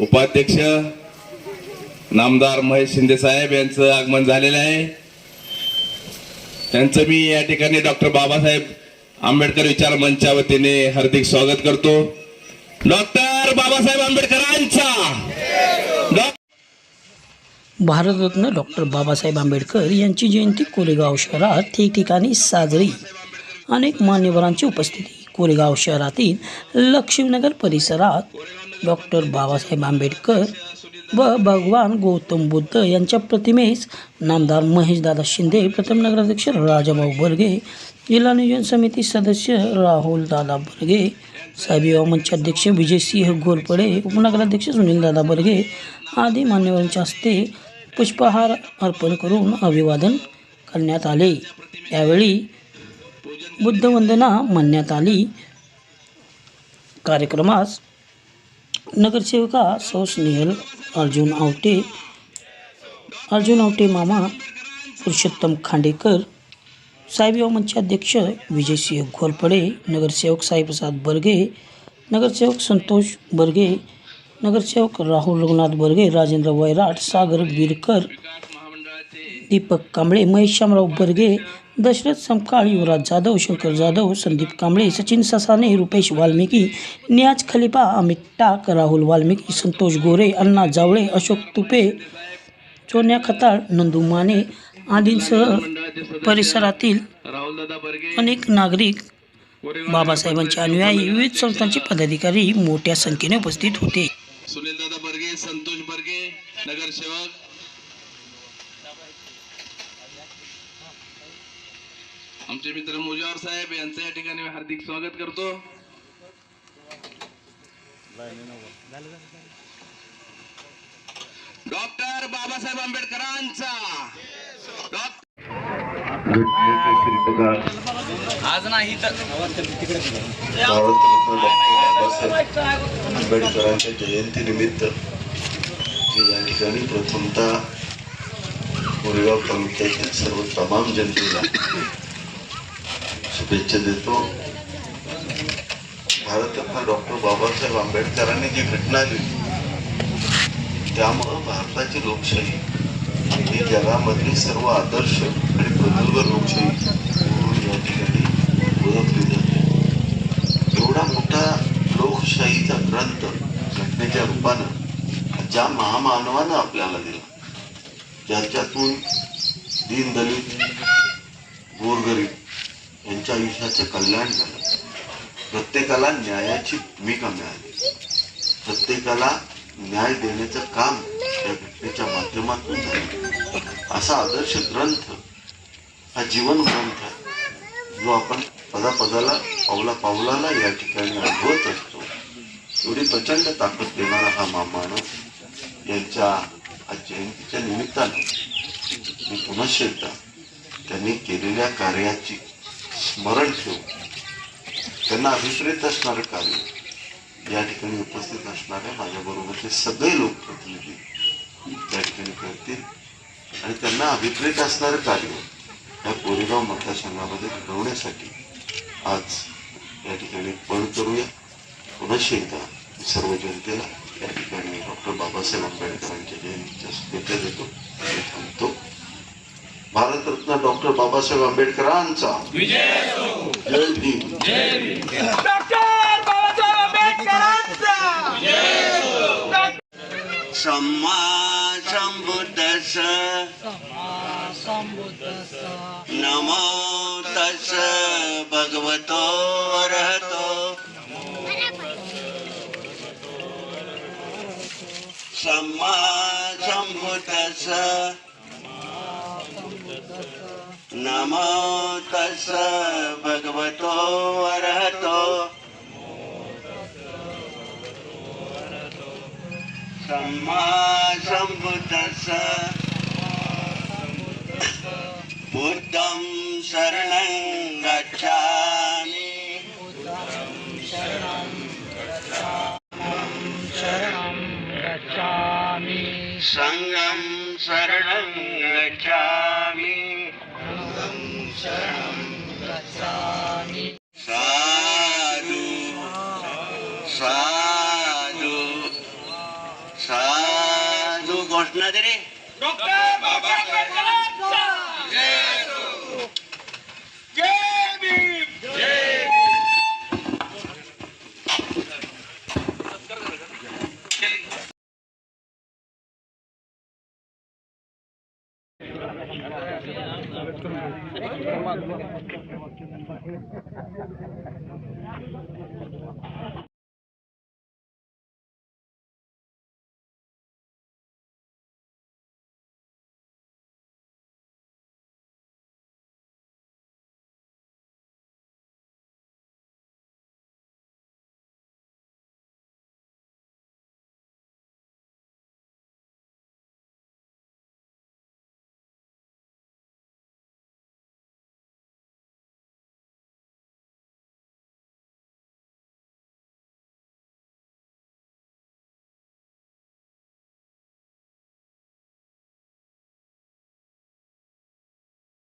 उपाध्यक्ष नामदार महेश शिंदे साहेब यांचं आगमन झालेलं आहे. त्यांचं मी या ठिकाणी डॉक्टर बाबासाहेब आंबेडकर विचार मंचा वतीने हार्दिक स्वागत करतो. डॉक्टर बाबासाहेब आंबेडकरांचा! भारतरत्न डॉक्टर बाबासाहेब आंबेडकर यांची जयंती कोरेगाव शहरात ठिकठिकाणी साजरी. अनेक मान्यवरांची उपस्थिती कोरेगाव शहरातील लक्ष्मीनगर परिसरात डॉक्टर बाबासाहेब आंबेडकर व भगवान गौतम बुद्ध यांच्या प्रतिमेस नामदार महेशदादा शिंदे प्रथम नगराध्यक्ष राजाभाऊ बर्गे जिल्हा नियोजन समिती सदस्य राहुल दादा बर्गे साहेबीराव मंचाध्यक्ष विजयसिंह गोरपडे उपनगराध्यक्ष सुनीलदादा बर्गे आदी मान्यवरांच्या हस्ते पुष्पहार अर्पण करून अभिवादन करण्यात आले. यावेळी बुद्धवंदना म्हणण्यात आली. कार्यक्रमास नगरसेविका सौ स्नेहल अर्जुन आवटे अर्जुन आवटे मामा पुरुषोत्तम खांडेकर साहेबराव मंच अध्यक्ष विजयसिंह घोरपडे नगरसेवक साईप्रसाद बर्गे नगरसेवक संतोष बर्गे नगरसेवक राहुल रघुनाथ बर्गे राजेंद्र वैराट सागर बिरकर दीपक कांबळे महेश शामराव बर्गे दशरथ समकाळ युवराज जाधव शंकर जाधव संदीप कांबळे सचिन ससाने रुपेश वाल्मिकी नियाज खलिफा अमित टाक राहुल वाल्मिकी संतोष गोरे अण्णा जावळे अशोक तुपे सोन्या खताळ नंदू माने आदींसह परिसरातील अनेक नागरिक बाबासाहेबांचे अनुयायी विविध संस्थांचे पदाधिकारी मोठ्या संख्येने उपस्थित होते. सुनीलदादा बर्गे संतोष बर्गे नगरसेवक आमचे मित्र मुजावर साहेब यांचं या ठिकाणी मी हार्दिक स्वागत करतो. डॉक्टर बाबासाहेब आंबेडकरांचा. आज नाही तर आंबेडकरांच्या जयंतीनिमित्त मी या ठिकाणी प्रथमतः मुरगाव तालुक्यातील सर्व तमाम जनतेला शुभेच्छा देतो. भारतरत्न डॉक्टर बाबासाहेब आंबेडकरांनी जी घटना लिहिली त्यामुळं भारताची लोकशाही ही जगामधली सर्व आदर्श आणि प्रगल्भ लोकशाही म्हणून या ठिकाणी ओळखली जाते. एवढा मोठा लोकशाहीचा ग्रंथ घटनेच्या रूपानं ज्या महामानवानं आपल्याला दिला ज्याच्यातून दीनदलित गोरगरीब यांच्या आयुष्याचं कल्याण झालं. प्रत्येकाला न्यायाची भूमिका मिळाली. प्रत्येकाला न्याय देण्याचं काम या घटनेच्या माध्यमातून झालं. असा आदर्श ग्रंथ हा जीवन ग्रंथ आहे जो आपण पदापदाला पावला पावलाला या ठिकाणी अनुभवत असतो एवढी प्रचंड ताकद देणारा हा मामानव यांच्या आज जयंतीच्या निमित्तानं मी पुन्हा एकदा त्यांनी केलेल्या कार्याची स्मरण ठेवून त्यांना अभिप्रेत असणारं कार्य या ठिकाणी उपस्थित असणाऱ्या माझ्याबरोबरचे सगळे लोकप्रतिनिधी त्या ठिकाणी करतील. आणि त्यांना अभिप्रेत असणारं कार्य या कोरेगाव मतदारसंघामध्ये घडवण्यासाठी आज या ठिकाणी पण करूया. पुन्हा एकदा सर्व जनतेला या ठिकाणी डॉक्टर बाबासाहेब आंबेडकरांच्या जयंतीच्या शुभेच्छा देतो. थांबतो. भारतरत्न डॉक्टर बाबासाहेब आंबेडकरांचा. जय भीम. सम्मा संबुद्धस नमो तस् भगवतो अरहतो. सम्मा संबुद्धस नमो तस् भगवतो अरहतो सम्मा संबुद्धस बुद्धं शरणं गच्छामि। सङ्गं शरणं गच्छामि। शरणं गच्छामि साधु साधु साधु घोषणा दे रे डॉक्टर よろしくお願いします。